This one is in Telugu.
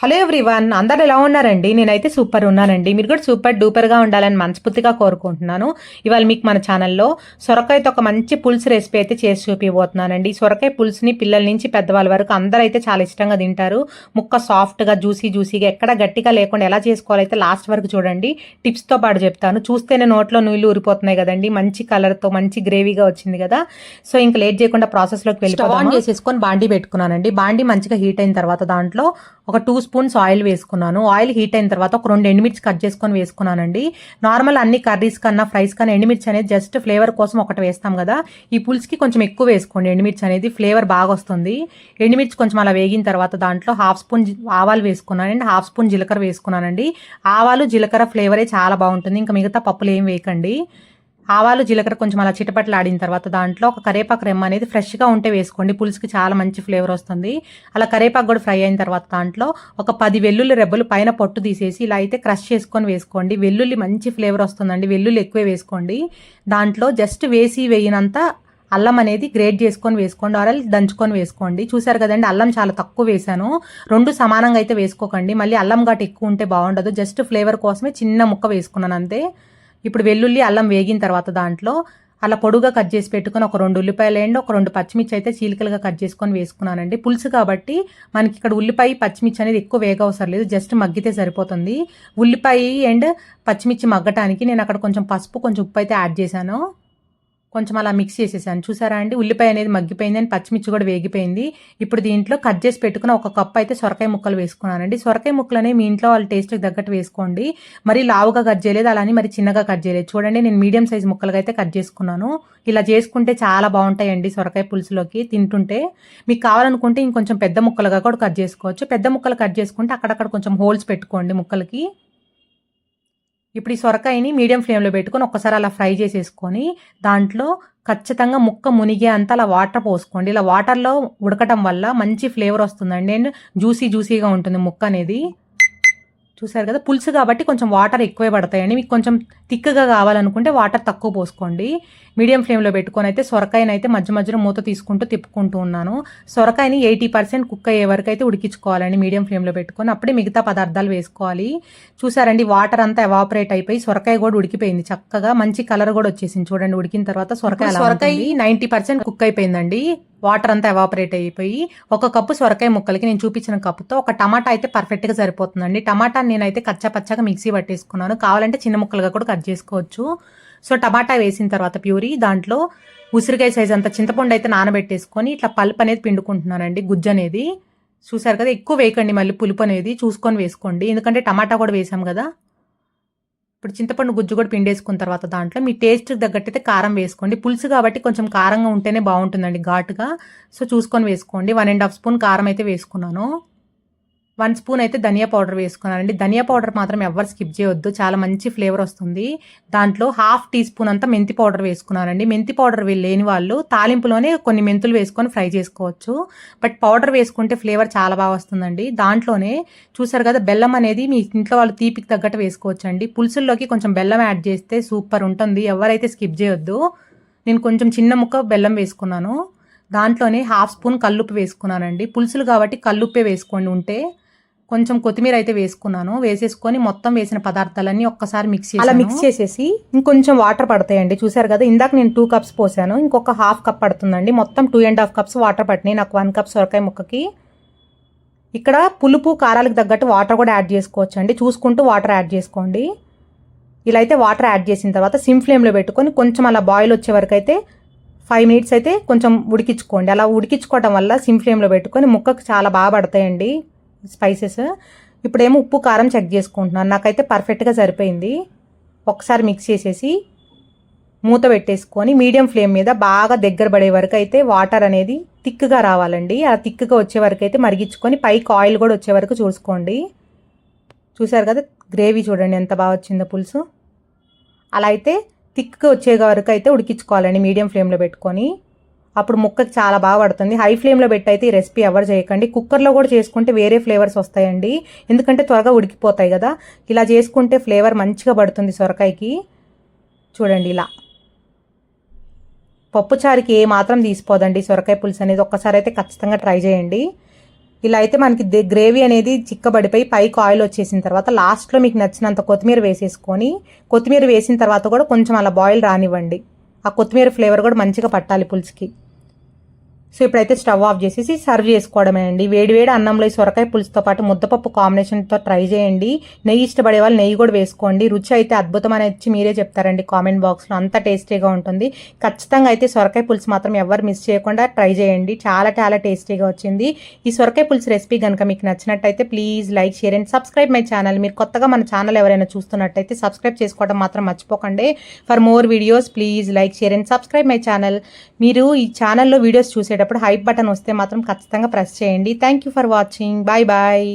హలో ఎవ్రీవన్ అందరు ఎలా ఉన్నారండి? నేనైతే సూపర్ ఉన్నానండి. మీరు కూడా సూపర్ డూపర్గా ఉండాలని మనస్ఫూర్తిగా కోరుకుంటున్నాను. ఇవాళ మీకు మన ఛానల్లో సొరకాయతో ఒక మంచి పులుసు రెసిపీ అయితే చేసి చూపిపోతున్నానండి సొరకాయ పులుసుని పిల్లల నుంచి పెద్దవాళ్ళ వరకు అందరూ అయితే చాలా ఇష్టంగా తింటారు. ముక్క సాఫ్ట్గా జ్యూసీ జ్యూసీగా ఎక్కడ గట్టిగా లేకుండా ఎలా చేసుకోవాలైతే లాస్ట్ వరకు చూడండి. టిప్స్తో పాటు చెప్తాను. చూస్తేనే నోట్లో నీళ్ళు ఊరిపోతున్నాయి కదండి. మంచి కలర్తో మంచి గ్రేవీగా వచ్చింది కదా. సో ఇంకా లేట్ చేయకుండా ప్రాసెస్లోకి వెళ్ళి ఆన్ చేసేసుకొని బాండీ పెట్టుకున్నానండి. బాండీ మంచిగా హీట్ అయిన తర్వాత దాంట్లో ఒక టూ స్పూన్స్ ఆయిల్ వేసుకున్నాను. ఆయిల్ హీట్ అయిన తర్వాత ఒక రెండు ఎండుమిర్చి కట్ చేసుకొని వేసుకున్నానండి. నార్మల్ అన్ని కర్రీస్ కన్నా ఫ్రైస్ కన్నా ఎండుమిర్చి అనేది జస్ట్ ఫ్లేవర్ కోసం ఒకటి వేస్తాం కదా. ఈ పులుసుకి కొంచెం ఎక్కువ వేసుకోండి. ఎండుమిర్చి అనేది ఫ్లేవర్ బాగా వస్తుంది. ఎండుమిర్చి కొంచెం అలా వేగిన తర్వాత దాంట్లో హాఫ్ స్పూన్ ఆవాలు ఆవాలు వేసుకున్నానండి హాఫ్ స్పూన్ జీలకర్ర వేసుకున్నానండి. ఆవాలు జీలకర్ర ఫ్లేవరే చాలా బాగుంటుంది. ఇంకా మిగతా పప్పులు ఏం వేయకండి. ఆవాలు జీలకర్ర కొంచెం అలా చిటపట్లు ఆడిన తర్వాత దాంట్లో ఒక కరేపాకు రెమ్మ అనేది ఫ్రెష్గా ఉంటే వేసుకోండి. పులుసుకి చాలా మంచి ఫ్లేవర్ వస్తుంది. అలా కరేపాకు కూడా ఫ్రై అయిన తర్వాత దాంట్లో ఒక పది వెల్లుల్లి రెబ్బలు పైన పొట్టు తీసేసి ఇలా అయితే క్రష్ చేసుకొని వేసుకోండి. వెల్లుల్లి మంచి ఫ్లేవర్ వస్తుందండి. వెల్లుల్లి ఎక్కువే వేసుకోండి. దాంట్లో జస్ట్ వేసి వేయినంత అల్లం అనేది గ్రేట్ చేసుకొని వేసుకోండి. ఆరల్ దంచుకొని వేసుకోండి. చూసారు కదండి అల్లం చాలా తక్కువ వేసాను. రెండు సమానంగా అయితే వేసుకోకండి. మళ్ళీ అల్లం ఘాటు ఎక్కువ ఉంటే బాగుండదు. జస్ట్ ఫ్లేవర్ కోసమే చిన్న ముక్క వేసుకున్నాను అంతే. ఇప్పుడు వెల్లుల్లి అల్లం వేగిన తర్వాత దాంట్లో అలా పొడుగా కట్ చేసి పెట్టుకొని ఒక రెండు ఉల్లిపాయలు వేయండి ఒక రెండు పచ్చిమిర్చి అయితే చీలికలుగా కట్ చేసుకొని వేసుకున్నానండి. పులుసు కాబట్టి మనకి ఇక్కడ ఉల్లిపాయ పచ్చిమిర్చి అనేది ఎక్కువ వేగ అవసరం లేదు. జస్ట్ మగ్గితే సరిపోతుంది. ఉల్లిపాయ అండ్ పచ్చిమిర్చి మగ్గటానికి నేను అక్కడ కొంచెం పసుపు కొంచెం ఉప్పు అయితే యాడ్ చేశాను. కొంచెం అలా మిక్స్ చేసేసాను. చూసారా అండి? ఉల్లిపాయ అనేది మగ్గిపోయింది అని పచ్చిమిర్చి కూడా వేగిపోయింది. ఇప్పుడు దీంట్లో కట్ చేసి పెట్టుకున్న ఒక కప్ అయితే సొరకాయ ముక్కలు వేసుకున్నానండి. సొరకాయ ముక్కలు అనేవి మీ ఇంట్లో వాళ్ళ టేస్ట్కి తగ్గట్టు వేసుకోండి. మరి లావుగా కట్ చేయలేదు అలానే మరి చిన్నగా కట్ చేయలేదు. చూడండి నేను మీడియం సైజ్ ముక్కలుగా అయితే కట్ చేసుకున్నాను. ఇలా చేసుకుంటే చాలా బాగుంటాయండి సొరకాయ పులుసులోకి తింటుంటే. మీకు కావాలనుకుంటే ఇంకొంచెం పెద్ద ముక్కలుగా కూడా కట్ చేసుకోవచ్చు. పెద్ద ముక్కలు కట్ చేసుకుంటే అక్కడక్కడ కొంచెం హోల్స్ పెట్టుకోండి ముక్కలకి. ఇప్పుడు ఈ సొరకాయని మీడియం ఫ్లేమ్లో పెట్టుకొని ఒక్కసారి అలా ఫ్రై చేసేసుకొని దాంట్లో ఖచ్చితంగా ముక్క మునిగే అంత అలా వాటర్ పోసుకోండి. ఇలా వాటర్లో ఉడకటం వల్ల మంచి ఫ్లేవర్ వస్తుందండి. అండ్ జ్యూసీ జ్యూసీగా ఉంటుంది ముక్క అనేది. చూసారు కదా పులుసు కాబట్టి కొంచెం వాటర్ ఎక్కువే పడతాయండి. మీకు కొంచెం థిక్గా కావాలనుకుంటే వాటర్ తక్కువ పోసుకోండి. మీడియం ఫ్లేమ్లో పెట్టుకొని అయితే సొరకాయని అయితే మధ్య మధ్యలో మూత తీసుకుంటూ తిప్పుకుంటూ ఉన్నాను. సొరకాయని ఎయిటీ పర్సెంట్ కుక్ అయ్యే వరకు అయితే ఉడికించుకోవాలండి మీడియం ఫ్లేమ్లో పెట్టుకొని. అప్పుడే మిగతా పదార్థాలు వేసుకోవాలి. చూసారండి వాటర్ అంతా ఎవాపరేట్ అయిపోయి సొరకాయ కూడా ఉడికిపోయింది చక్కగా. మంచి కలర్ కూడా వచ్చేసింది. చూడండి ఉడికిన తర్వాత సొరకాయ సొరకాయ నైంటీ పర్సెంట్ కుక్ అయిపోయిందండి. వాటర్ అంతా ఎవాపరేట్ అయిపోయి ఒక కప్పు సొరకాయ ముక్కలకి నేను చూపించిన కప్పుతో ఒక టమాటా అయితే పర్ఫెక్ట్గా సరిపోతుందండి. టమాటా నేనైతే కచ్చా పచ్చగా మిక్సీ పట్టేసుకున్నాను. కావాలంటే చిన్న ముక్కలుగా కూడా కట్ చేసుకోవచ్చు. సో టమాటా వేసిన తర్వాత ప్యూరీ దాంట్లో ఉసిరికాయ సైజ్ అంత చింతపండు అయితే నానబెట్టేసుకొని ఇట్లా పల్ప్ అనేది పిండుకుంటున్నానండి గుజ్జు అనేది. చూసారు కదా ఎక్కువ వేయకండి మళ్ళీ పులుపు అనేది. చూసుకొని వేసుకోండి. ఎందుకంటే టమాటా కూడా వేసాం కదా. ఇప్పుడు చింతపండు గుజ్జు కూడా పిండేసుకున్న తర్వాత దాంట్లో మీ టేస్ట్ తగ్గట్టయితే కారం వేసుకోండి. పులుసు కాబట్టి కొంచెం కారంగా ఉంటేనే బాగుంటుందండి ఘాటుగా. సో చూసుకొని వేసుకోండి. వన్ అండ్ హాఫ్ స్పూన్ కారం అయితే వేసుకున్నాను. వన్ స్పూన్ అయితే ధనియా పౌడర్ వేసుకున్నానండి. ధనియా పౌడర్ మాత్రం ఎవరు స్కిప్ చేయొద్దు. చాలా మంచి ఫ్లేవర్ వస్తుంది. దాంట్లో హాఫ్ టీ స్పూన్ అంతా మెంతి పౌడర్ వేసుకున్నానండి. మెంతి పౌడర్ లేని వాళ్ళు తాలింపులోనే కొన్ని మెంతులు వేసుకొని ఫ్రై చేసుకోవచ్చు. బట్ పౌడర్ వేసుకుంటే ఫ్లేవర్ చాలా బాగా వస్తుందండి. దాంట్లోనే చూసారు కదా బెల్లం అనేది మీ ఇంట్లో వాళ్ళు తీపికి తగ్గట్టు వేసుకోవచ్చు అండి పులుసుల్లోకి కొంచెం బెల్లం యాడ్ చేస్తే సూపర్ ఉంటుంది. ఎవరైతే స్కిప్ చేయొద్దు. నేను కొంచెం చిన్న ముక్క బెల్లం వేసుకున్నాను. దాంట్లోనే హాఫ్ స్పూన్ కల్లుప్పు వేసుకున్నానండి. పులుసులు కాబట్టి కల్లుప్పే వేసుకోండి ఉంటే. కొంచెం కొత్తిమీర అయితే వేసుకున్నాను. వేసేసుకొని మొత్తం వేసిన పదార్థాలన్నీ ఒక్కసారి మిక్స్ అలా మిక్స్ చేసేసి ఇంకొంచెం వాటర్ పడతాయండి. చూసారు కదా ఇందాక నేను టూ కప్స్ పోసాను. ఇంకొక హాఫ్ కప్ పడుతుందండి. మొత్తం two and half cups water పట్టినాయి. నాకు వన్ కప్ సొరకాయ ముక్కకి. ఇక్కడ పులుపు కారాలకు తగ్గట్టు వాటర్ కూడా యాడ్ చేసుకోవచ్చు అండి చూసుకుంటూ వాటర్ యాడ్ చేసుకోండి. ఇలా అయితే వాటర్ యాడ్ చేసిన తర్వాత సిమ్ ఫ్లేమ్లో పెట్టుకొని కొంచెం అలా బాయిల్ వచ్చే వరకు అయితే ఫైవ్ మినిట్స్ అయితే కొంచెం ఉడికించుకోండి. అలా ఉడికించుకోవడం వల్ల సిమ్ ఫ్లేమ్లో పెట్టుకొని ముక్కకు చాలా బాగా పడతాయండి. స్పైసెస్. ఇప్పుడేమో ఉప్పు కారం చెక్ చేసుకుంటున్నాను. నాకైతే పర్ఫెక్ట్గా సరిపోయింది. ఒకసారి మిక్స్ చేసేసి మూత పెట్టేసుకొని మీడియం ఫ్లేమ్ మీద బాగా దగ్గర పడే వరకు అయితే వాటర్ అనేది థిక్గా రావాలండి. ఆ థిక్గా వచ్చే వరకు అయితే మరిగించుకొని పైకి ఆయిల్ కూడా వచ్చే వరకు చూసుకోండి. చూసారు కదా గ్రేవీ చూడండి ఎంత బాగా వచ్చిందో పులుసు. అలా అయితే థిక్గా వచ్చే వరకు అయితే ఉడికించుకోవాలండి మీడియం ఫ్లేమ్లో పెట్టుకొని. అప్పుడు ముక్కకి చాలా బాగా పడుతుంది. హై ఫ్లేమ్లో పెట్టి అయితే ఈ రెసిపీ ఎవరు చేయకండి. కుక్కర్లో కూడా చేసుకుంటే వేరే ఫ్లేవర్స్ వస్తాయండి. ఎందుకంటే త్వరగా ఉడికిపోతాయి కదా. ఇలా చేసుకుంటే ఫ్లేవర్ మంచిగా పడుతుంది సొరకాయకి. చూడండి ఇలా. పప్పుచారుకి ఏ మాత్రం తీసిపోదండి సొరకాయ పులుసు అనేది. ఒక్కసారి అయితే ఖచ్చితంగా ట్రై చేయండి. ఇలా అయితే మనకి గ్రేవీ అనేది చిక్కబడిపోయి పైకి ఆయిల్ వచ్చేసిన తర్వాత లాస్ట్లో మీకు నచ్చినంత కొత్తిమీర వేసేసుకొని కొత్తిమీర వేసిన తర్వాత కూడా కొంచెం అలా బాయిల్ రానివ్వండి. ఆ కొత్తిమీర ఫ్లేవర్ కూడా మంచిగా పట్టాలి పులుసుకి. సో ఇప్పుడైతే స్టవ్ ఆఫ్ చేసేసి సర్వ్ చేసుకోవడమే అండి. వేడి వేడి అన్నంలో ఈ సొరకాయ పులుసుతో పాటు ముద్దపప్పు కాంబినేషన్తో ట్రై చేయండి. నెయ్యి ఇష్టపడే వాళ్ళు నెయ్యి కూడా వేసుకోండి. రుచి అయితే అద్భుతమైన వచ్చి మీరే చెప్తారండి కామెంట్ బాక్స్లో అంత టేస్టీగా ఉంటుంది. ఖచ్చితంగా అయితే సొరకాయ పులుసు మాత్రం ఎవరు మిస్ చేయకుండా ట్రై చేయండి. చాలా చాలా టేస్టీగా వచ్చింది. ఈ సొరకాయ పులుసు రెసిపీ కనుక మీకు నచ్చినట్టయితే please like share and subscribe my channel మీరు కొత్తగా మన ఛానల్ ఎవరైనా చూస్తున్నట్టయితే సబ్స్క్రైబ్ చేసుకోవడం మాత్రం మర్చిపోకండి. For more videos please like share and subscribe my channel మీరు ఈ ఛానల్లో వీడియోస్ చూసే చూసేటప్పుడు హైప్ బటన్ వస్తే మాత్రం ఖచ్చితంగా ప్రెస్ చేయండి. Thank you for watching bye bye